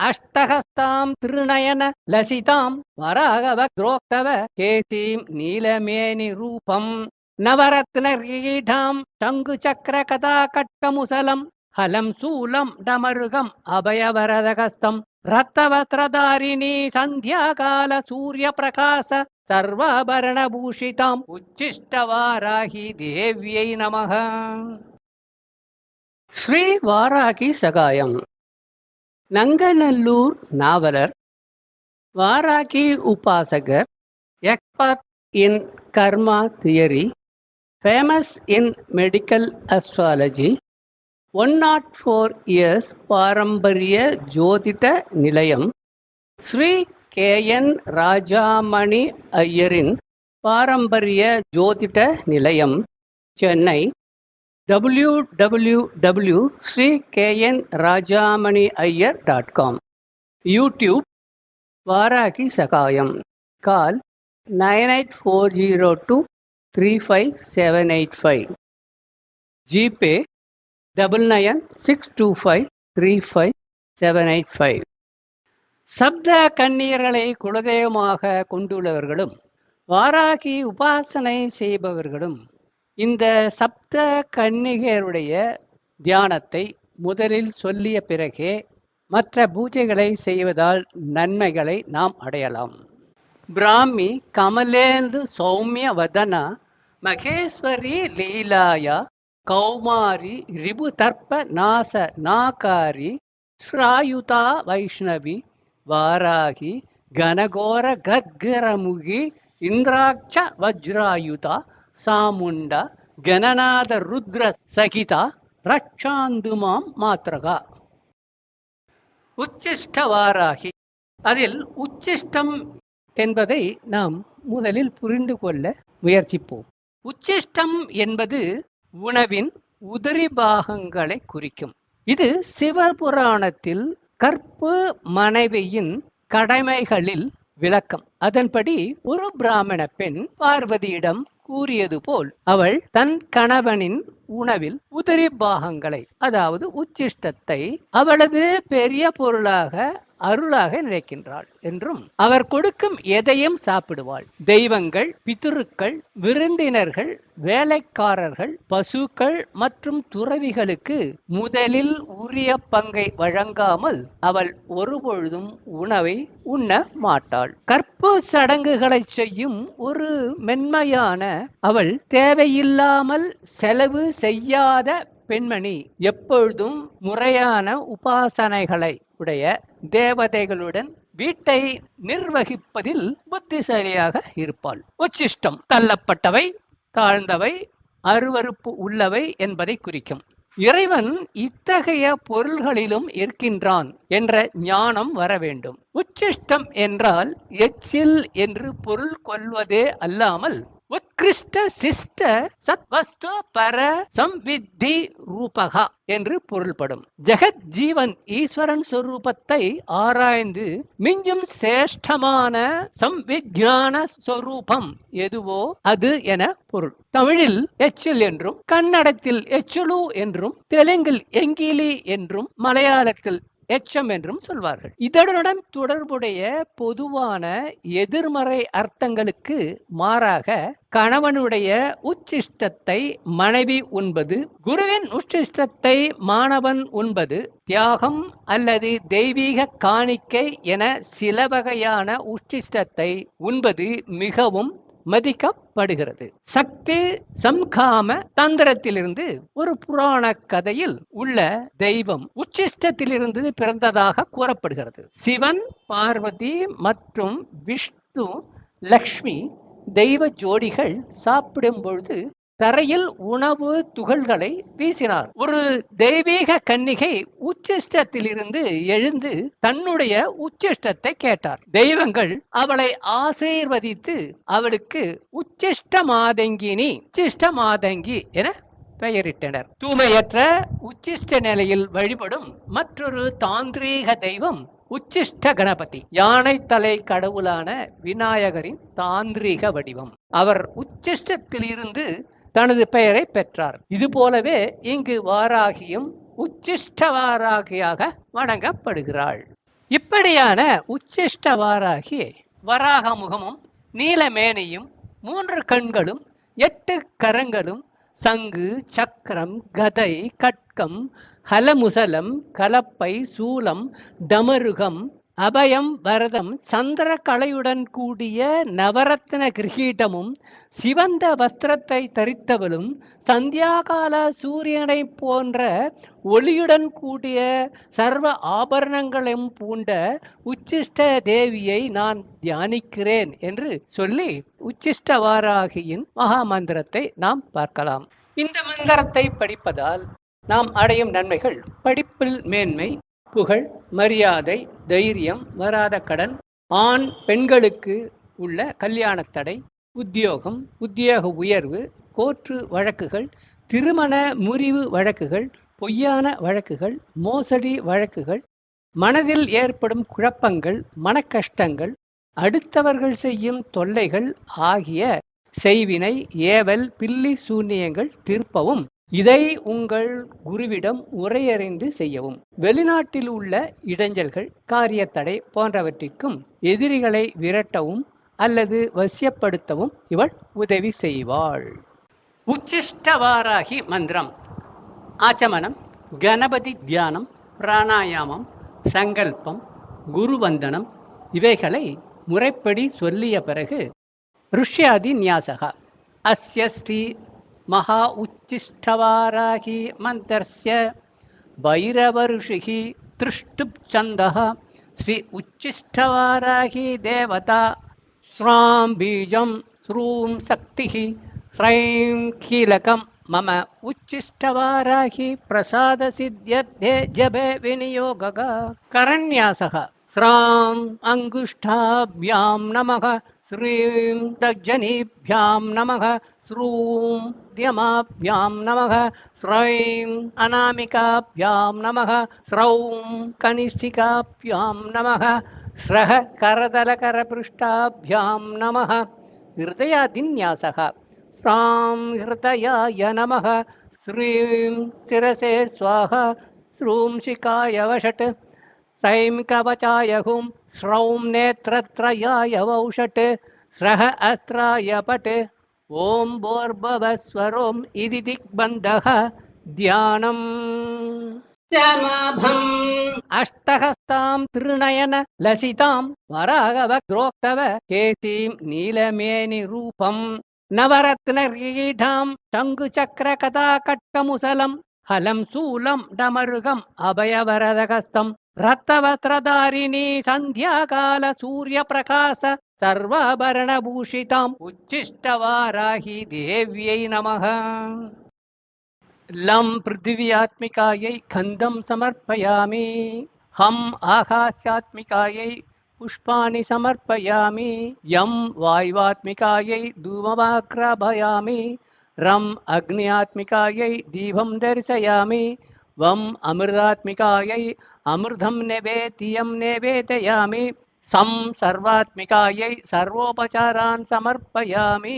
அஷ்டகஸ்தாம் திருநயன லசிதாம் வராகவ குரோக்தவ கேசீம் நீலமேனி ரூபம் நவரத்ன ரீடாம் சங்கு சக்கர கதா கட்கமுசலம் ஹலம் சூலம் டமருகம் அபயவரதகஸ்தம் ரத்தவஸ்திரதாரிணி சந்தியாகால சூரிய பிரகாச சர்வாபரணபூஷிதாம் உச்சிஷ்டவாராகி தேவியை நமக ஸ்ரீ வாராகி சகாயம் நங்கநல்லூர் நாவலர் Varahi உபாசகர் expert in karma theory famous in medical astrology one nought four years பாரம்பரிய ஜோதிட நிலையம் ஸ்ரீ கே என் ராஜாமணி ஐயரின் பாரம்பரிய ஜோதிட நிலையம் Chennai. W W W Sri K N Rajamani Iyer dot com YouTube Varahi சகாயம் call nine eight four zero two three five seven eight five GPay double nine six two five three five seven eight five சப்த கண்ணீர்களை குலதெய்வமாக கொண்டுள்ளவர்களும் வாராகி உபாசனை செய்பவர்களும் இந்த சப்த கன்னிகையருடைய தியானத்தை முதலில் சொல்லிய பிறகே மற்ற பூஜைகளை செய்வதால் நன்மைகளை நாம் அடையலாம். பிராமி கமலேந்து சௌமிய வதனா மகேஸ்வரி லீலாயா கௌமாரி ரிபு தர்ப்ப நாச நாகாரி ஸ்ராயுதா வைஷ்ணவி வாராகி கனகோர கர்கரமுகி இந்திராட்ச வஜ்ராயுதா சாமுண்ட கணநாத ருத்ர சகிதா ரட்சாந்துமாம் மாத்திரகா உச்சிஷ்ட வாராகி. அதில் உச்சிஷ்டம் என்பதை நாம் முதலில் புரிந்து கொள்ள முயற்சிப்போம். உச்சிஷ்டம் என்பது உணவின் உதிரி பாகங்களை குறிக்கும். இது சிவபுராணத்தில் கற்பு மனைவியின் கடமைகளில் விளக்கம். அதன்படி ஒரு பிராமண பெண் பார்வதியிடம் கூறியது போல் அவள் தன் கணவனின் உணவில் உதிரி பாகங்களை அதாவது உச்சிஷ்டத்தை அவளது பெரிய பொருளாக அருளாக நினைக்கின்றாள் என்றும் அவர் கொடுக்கும் எதையும் சாப்பிடுவாள். தெய்வங்கள் பிதுருக்கள் விருந்தினர்கள் வேலைக்காரர்கள் பசுக்கள் மற்றும் துறவிகளுக்கு முதலில் உரிய பங்கை வழங்காமல் அவள் ஒருபொழுதும் உணவை உண்ண மாட்டாள். கற்பு சடங்குகளை செய்யும் ஒரு மென்மையான அவள் தேவையில்லாமல் செலவு செய்யாத பெண்மணி எப்பொழுதும் முறையான உபாசனைகளை உடைய தேவதைகளுடன் வீட்டை நிர்வகிப்பதில் புத்திசாலியாக இருப்பாள். உச்சிஷ்டம் தள்ளப்பட்டவை தாழ்ந்தவை அருவருப்பு உள்ளவை என்பதை குறிக்கும். இறைவன் இத்தகைய பொருள்களிலும் இருக்கின்றான் என்ற ஞானம் வர வேண்டும். உச்சிஷ்டம் என்றால் எச்சில் என்று பொருள் கொள்வதே அல்லாமல் உத்கிருஷ்ட சிஷ்ட சத்வஸ்து பர சம்வித்தி ரூபகா என்று பொருள்படும். ஜெகத் ஜீவன் ஈஸ்வரன் சொரூபத்தை ஆராய்ந்து மிஞ்சும் சேஷ்டமான சம்விஜான சொரூபம் எதுவோ அது என பொருள். தமிழில் எச்சில் என்றும் கன்னடத்தில் எச்சுலு என்றும் தெலுங்கில் எங்கிலி என்றும் மலையாளத்தில் எச்சம் என்றும் சொல்வார்கள். இதனுடன் தொடர்புடைய பொதுவான எதிர்மறை அர்த்தங்களுக்கு மாறாக கணவனுடைய உச்சிஷ்டத்தை மனைவி உண்பது குருவின் உச்சிஷ்டத்தை மாணவன் உண்பது தியாகம் அல்லது தெய்வீக காணிக்கை என சில வகையான உச்சிஷ்டத்தை உண்பது மிகவும் படுகிறது சக்தி சம்காம தந்திரத்திலிருந்து ஒரு புராண கதையில் உள்ள தெய்வம் உச்சிஷ்டத்திலிருந்து பிறந்ததாக கூறப்படுகிறது. சிவன் பார்வதி மற்றும் விஷ்ணு லக்ஷ்மி தெய்வ ஜோடிகள் சாப்பிடும் பொழுது தரையில் உணவு துகள்களை வீசினார். ஒரு தெய்வீக கன்னிகை உச்சிஷ்டத்திலிருந்து எழுந்து தன்னுடைய உச்சிஷ்டத்தை கேட்டார். தெய்வங்கள் அவளை ஆசீர்வதித்து அவளுக்கு உச்சிஷ்ட மாதங்கினி உச்சிஷ்ட மாதங்கி என பெயரிட்டனர். தூய்மையற்ற உச்சிஷ்ட நிலையில் வழிபடும் மற்றொரு தாந்திரீக தெய்வம் உச்சிஷ்ட கணபதி. யானை தலை கடவுளான விநாயகரின் தாந்திரீக வடிவம். அவர் உச்சிஷ்டத்தில் இருந்து தனது பெயரை பெற்றார். இது போலவே இங்கு வாராகியும் உச்சிஷ்ட வாராகியாக வணங்கப்படுகிறாள். இப்படியான உச்சிஷ்ட வாராகி வராக முகமும் நீலமேனியும் மூன்று கண்களும் எட்டு கரங்களும் சங்கு சக்கரம் கதை கட்கம் ஹலமுசலம் கலப்பை சூலம் டமருகம் அபயம் வரதம் சந்திர கலையுடன் கூடிய நவரத்ன கிரகீட்டமும் சிவந்த வஸ்திரத்தை தரித்தவளும் சந்தியாகால சூரியனை போன்ற ஒளியுடன் கூடிய சர்வ ஆபரணங்களையும் பூண்ட உச்சிஷ்ட தேவியை நான் தியானிக்கிறேன் என்று சொல்லி உச்சிஷ்டவாராகியின் மகா மந்திரத்தை நாம் பார்க்கலாம். இந்த மந்திரத்தை படிப்பதால் நாம் அடையும் நன்மைகள் படிப்பில் மேன்மை புகழ் மரியாதை தைரியம் வராத கடன் ஆண் பெண்களுக்கு உள்ள கல்யாண தடை உத்தியோகம் உத்தியோக உயர்வு கோற்று வழக்குகள் திருமண முறிவு வழக்குகள் பொய்யான வழக்குகள் மோசடி வழக்குகள் மனதில் ஏற்படும் குழப்பங்கள் மனக்கஷ்டங்கள் அடுத்தவர்கள் செய்யும் தொல்லைகள் ஆகிய செய்வினை ஏவல் பில்லி சூன்யங்கள் தீர்ப்பவும் இதை உங்கள் குருவிடம் உரையறிந்து செய்யவும். வெளிநாட்டில் உள்ள இடைஞ்சல்கள் காரியத்தடை போன்றவற்றிற்கும் எதிரிகளை விரட்டவும் அல்லது வசியப்படுத்தவும் இவள் உதவி செய்வாள். உச்சிஷ்டவாராகி மந்திரம். ஆச்சமனம் கணபதி தியானம் பிராணாயாமம் சங்கல்பம் குருவந்தனம் இவைகளை முறைப்படி சொல்லிய பிறகு ருஷ்யாதி நியாசகா. அஸ்ய ஸ்ரீ महा उच्चिष्ठवाराही मन्त्रस्य भैरवऋषिः तृष्टुप्छन्दः स्वि उच्छिष्ठवाराही देवता स्रां बीजं श्रूं शक्तिः श्रैं कीलकं मम उच्छिष्ठवाराहि प्रसादसिद्ध्यर्थे जपे विनियोगः। करण्यासः श्राम् अङ्गुष्ठाभ्यां नमः। श्रीं दर्जनीभ्यां नमः। श्रूं द्यमाभ्यां नमः। श्रैं अनामिकाभ्यां नमः। श्रौं कनिष्ठिकाभ्यां नमः। स्रः करदलकरपृष्ठाभ्यां नमः। हृदयादिन्यासः। श्रां हृदयाय नमः। श्रीं शिरसे स्वाहा। श्रूं शिकाय वषट् श्रैं कवचाय हुं श्रौं नेत्रत्रयाय वौषट् स्रः अस्त्राय पट् ॐ भोर्भवस्वरोम् इति दिग्बन्धः ध्यानम्। समाभम् अष्टहस्तां त्रिनयन लसितां वरागवक्रोक्तव केसीं नीलमेनिरूपम्। नवरत्नरीढां शङ्कुचक्रकथाकट्टमुसलं हलं शूलं डमरुगम् अभयवरदहस्तं रक्तवस्त्रधारिणी सन्ध्याकाल सूर्यप्रकाश सर्वाभरणभूषिताम् उच्छिष्टवाराहि देव्यै नमः। लं पृथिव्यात्मिकायै खन्दं समर्पयामि। हम् आकाशात्मिकायै पुष्पाणि समर्पयामि। यं वायुवात्मिकायै धूममाग्राभयामि रम् अग्न्यात्मिकायै दीपं दर्शयामि வம் அமிர்தாத்மிகாயை அமிர்தம் நெவேத்தியம் நெவேதயாமி. சம் சர்வாத்மிகாயை சர்வோபச்சாரான் சமர்ப்பயாமி.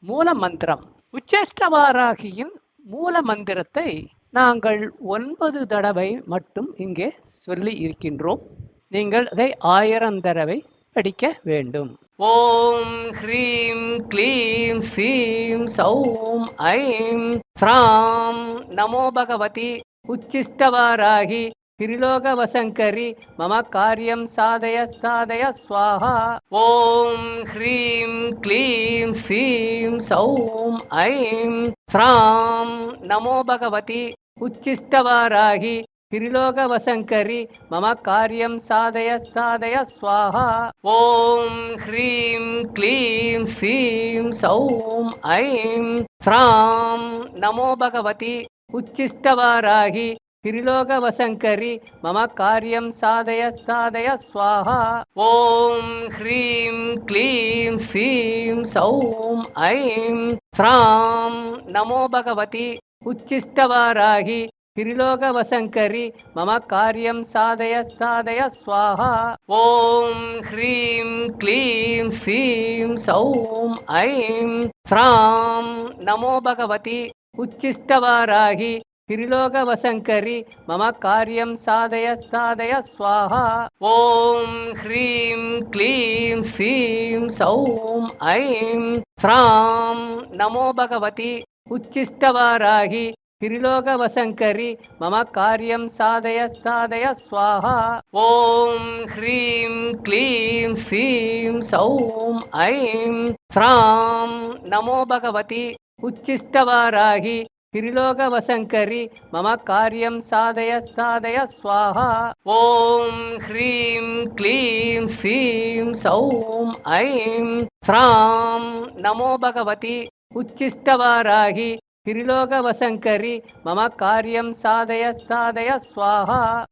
மூல மந்திரம். உச்சேஷ்டவாராகியின் மூல மந்திரத்தை நாங்கள் ஒன்பது தடவை மட்டும் இங்கே சொல்லி இருக்கின்றோம். நீங்கள் அதை ஆயிரம் தடவை படிக்க வேண்டும். ஓம் ஹ்ரீம் க்ளீம் ஸ்ரீம் சௌம் ஐம் ஸ்ராம். நமோ பகவதி உச்சிஷ்டவாராகி திரிலோக வசங்கரி மம காரியம் சாதய சாதய ஸ்வாஹா. ஓம் ஹ்ரீம் க்ளீம் ஸ்ரீம் சௌம் ஐம் ஸ்ராம். நமோ பகவதி உச்சிஷ்டவாராகி திரிலோகவசங்கரி மம காரியம் சாதய சாதய ஸ்வாஹா ஓம் ஹ்ரீம் க்ளீம் ஸ்ரீம் சௌம் ஐம் ஸ்ராம் நமோ பகவதி உச்சிஷ்டவாராகி திரிலோகவசங்கரி மம காரியம் சாதய சாதய ஸ்வாஹா ஓம் ஹ்ரீம் க்ளீம் ஸ்ரீம் சௌம் ஐம் ஸ்ராம் நமோ பகவதி உச்சிஷ்டவாராகி त्रिलोकवसङ्करि मम कार्यं साधय साधय स्वाहा ॐ ह्रीं क्लीं श्रीं सौं ऐं स्रां नमो भगवति उच्छिष्टवाराहि त्रिलोकवसङ्करि मम कार्यं साधय साधय स्वाहा ॐ ह्रीं क्लीं श्रीं सौं ऐं स्रां नमो भगवति उच्छिष्टवाराहि त्रिलोकवसङ्करि मम कार्यं साधय साधय स्वाहा ॐ ह्रीं क्लीं श्रीं सौं ऐं स्रां नमो भगवति उच्छिष्टवाराहि त्रिलोकवसङ्करि मम कार्यं साधय साधय स्वाहा ॐ ह्रीं क्लीं श्रीं सौं ऐं स्रां नमो भगवति उच्छिष्टवाराहि திரிலோகவசங்கரி மம காரியம் சாதய சாதய ஸ்வாஹா.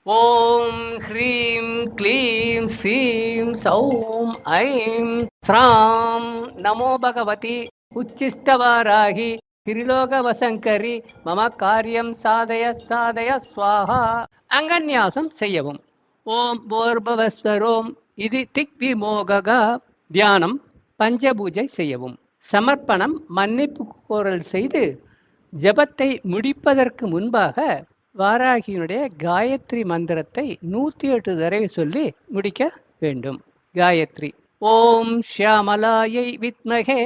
அங்கன்யாசம் செய்யவும். ஓம் போர்பவஸ்வரோம். இது திக் விமோககா தியானம் பஞ்சபூஜை செய்யவும். சமர்ப்பணம் மன்னிப்பு கோரல் செய்து ஜபத்தை முடிப்பதற்கு முன்பாக வாராகியினுடைய காயத்ரி மந்திரத்தை நூற்றி எட்டு தடவை சொல்லி முடிக்க வேண்டும். காயத்ரி. ஓம் ஷியாமலாயை வித்மகே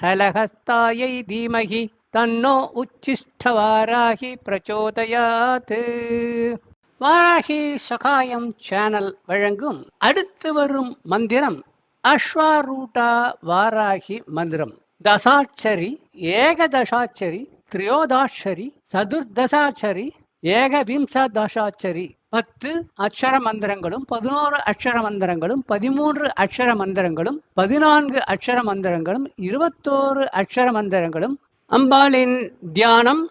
ஹலஹஸ்தாயை தீமகி தன்னோ உச்சிஷ்ட வாராகி பிரச்சோதயாத். வாராகி சகாயம் சேனல் வழங்கும் அடுத்து வரும் மந்திரம் அஸ்வாரூட்டா வாராகி மந்திரம். தசாட்சரி ஏகதசாட்சரி திரியோதாட்சரி சதுர்தசாட்சரி ஏகவிம்சதசாட்சரி. பத்து அக்ஷர மந்திரங்களும் பதினோரு அக்ஷர மந்திரங்களும் பதிமூன்று அக்ஷர மந்திரங்களும் பதினான்கு அக்ஷர மந்திரங்களும் இருபத்தோரு அக்ஷர மந்திரங்களும். அம்பாளின் தியானம்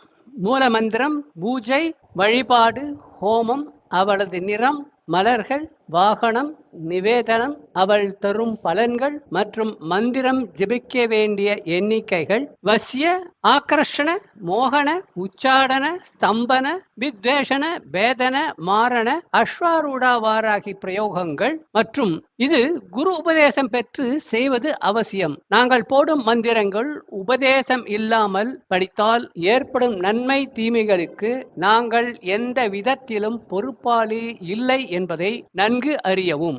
மூல மந்திரம் பூஜை வழிபாடு ஹோமம் அவளது நிறம் மலர்கள் வாகனம் நிவேதனம் அவள் தரும் பலன்கள் மற்றும் மந்திரம் ஜபிக்க வேண்டிய எண்ணிக்கைகள் வசிய ஆக்கர்ஷண மோகன உச்சாடன ஸ்தம்பன வித்வேஷன வேதன மாரண அஸ்வாரூடா வாராகி பிரயோகங்கள் மற்றும் இது குரு உபதேசம் பெற்று செய்வது அவசியம். நாங்கள் போடும் மந்திரங்கள் உபதேசம் இல்லாமல் படித்தால் ஏற்படும் நன்மை தீமைகளுக்கு நாங்கள் எந்த விதத்திலும் பொறுப்பாளி இல்லை என்பதை நன் நன்கு அறியவும்.